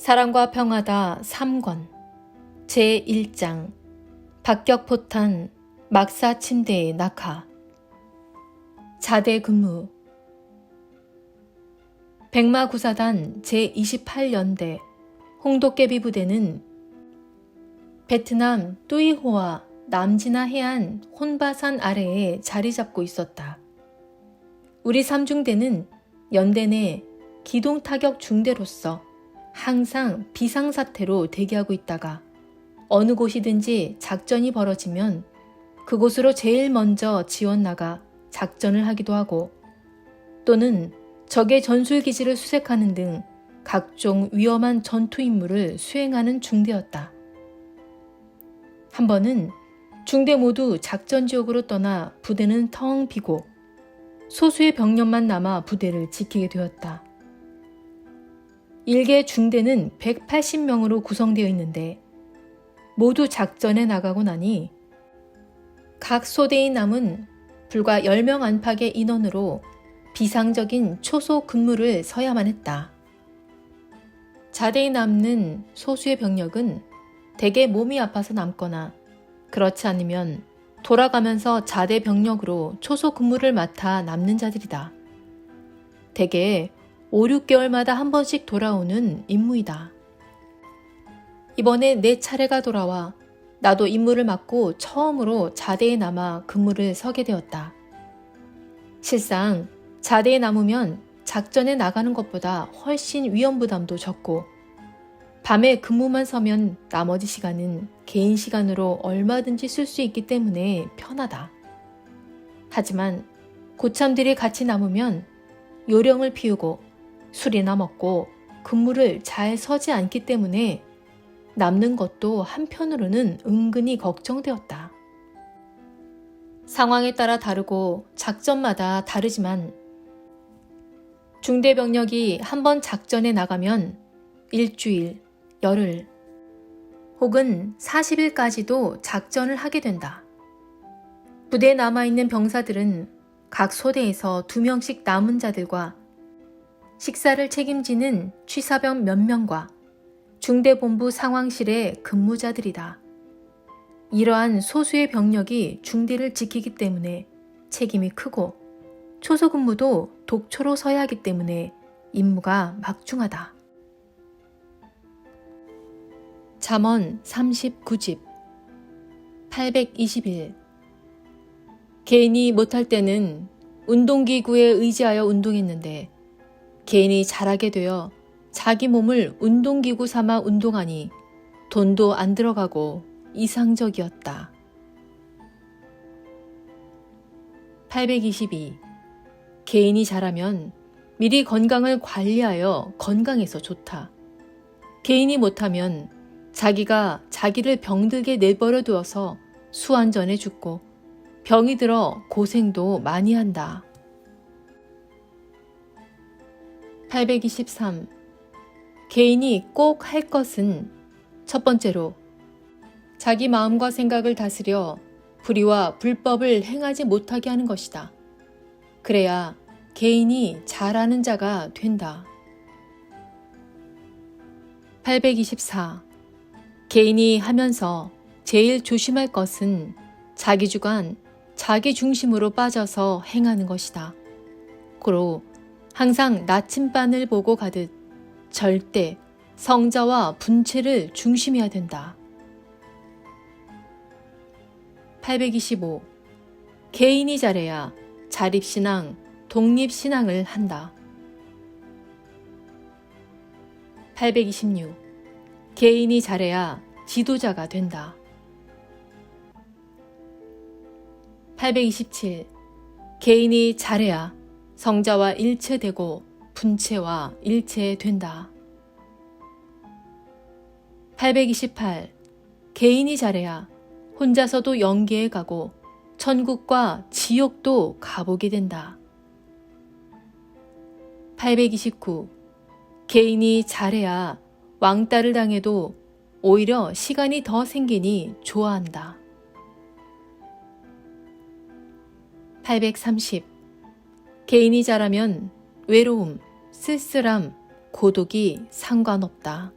사랑과 평하다 3권. 제1장. 박격포탄 막사 침대의 낙하. 자대 근무. 백마구사단 제28연대. 홍도깨비 부대는 베트남 뚜이호와 남진아 해안 혼바산 아래에 자리 잡고 있었다. 우리 삼중대는 연대 내 기동 타격 중대로서 항상 비상사태로 대기하고 있다가 어느 곳이든지 작전이 벌어지면 그곳으로 제일 먼저 지원 나가 작전을 하기도 하고 또는 적의 전술기지를 수색하는 등 각종 위험한 전투 임무를 수행하는 중대였다. 한 번은 중대 모두 작전 지역으로 떠나 부대는 텅 비고 소수의 병력만 남아 부대를 지키게 되었다. 일개 중대는 180명으로 구성되어 있는데 모두 작전에 나가고 나니 각 소대의 남은 불과 10명 안팎의 인원으로 비상적인 초소 근무를 서야만 했다. 자대에 남는 소수의 병력은 대개 몸이 아파서 남거나 그렇지 않으면 돌아가면서 자대 병력으로 초소 근무를 맡아 남는 자들이다. 대개 5, 6개월마다 한 번씩 돌아오는 임무이다. 이번에 내 차례가 돌아와 나도 임무를 맡고 처음으로 자대에 남아 근무를 서게 되었다. 실상 자대에 남으면 작전에 나가는 것보다 훨씬 위험 부담도 적고 밤에 근무만 서면 나머지 시간은 개인 시간으로 얼마든지 쓸 수 있기 때문에 편하다. 하지만 고참들이 같이 남으면 요령을 피우고 술이나 먹고 근무를 잘 서지 않기 때문에 남는 것도 한편으로는 은근히 걱정되었다. 상황에 따라 다르고 작전마다 다르지만 중대 병력이 한 번 작전에 나가면 일주일, 열흘, 혹은 40일까지도 작전을 하게 된다. 부대에 남아있는 병사들은 각 소대에서 두 명씩 남은 자들과 식사를 책임지는 취사병 몇 명과 중대본부 상황실의 근무자들이다. 이러한 소수의 병력이 중대를 지키기 때문에 책임이 크고 초소 근무도 독초로 서야 하기 때문에 임무가 막중하다. 잠언 39집 821 개인이 못할 때는 운동기구에 의지하여 운동했는데 개인이 잘하게 되어 자기 몸을 운동기구 삼아 운동하니 돈도 안 들어가고 이상적이었다. 822. 개인이 잘하면 미리 건강을 관리하여 건강해서 좋다. 개인이 못하면 자기가 자기를 병들게 내버려 두어서 수완전에 죽고 병이 들어 고생도 많이 한다. 823. 개인이 꼭 할 것은 첫 번째로 자기 마음과 생각을 다스려 불의와 불법을 행하지 못하게 하는 것이다. 그래야 개인이 잘하는 자가 된다. 824. 개인이 하면서 제일 조심할 것은 자기 주관, 자기 중심으로 빠져서 행하는 것이다. 고로 항상 나침반을 보고 가듯 절대 성자와 분체를 중심해야 된다. 825. 개인이 잘해야 자립신앙, 독립신앙을 한다. 826. 개인이 잘해야 지도자가 된다. 827. 개인이 잘해야 성자와 일체되고 분체와 일체된다. 828. 개인이 잘해야 혼자서도 연계에 가고 천국과 지옥도 가보게 된다. 829. 개인이 잘해야 왕따를 당해도 오히려 시간이 더 생기니 좋아한다. 830. 개인이 잘하면 외로움, 쓸쓸함, 고독이 상관없다.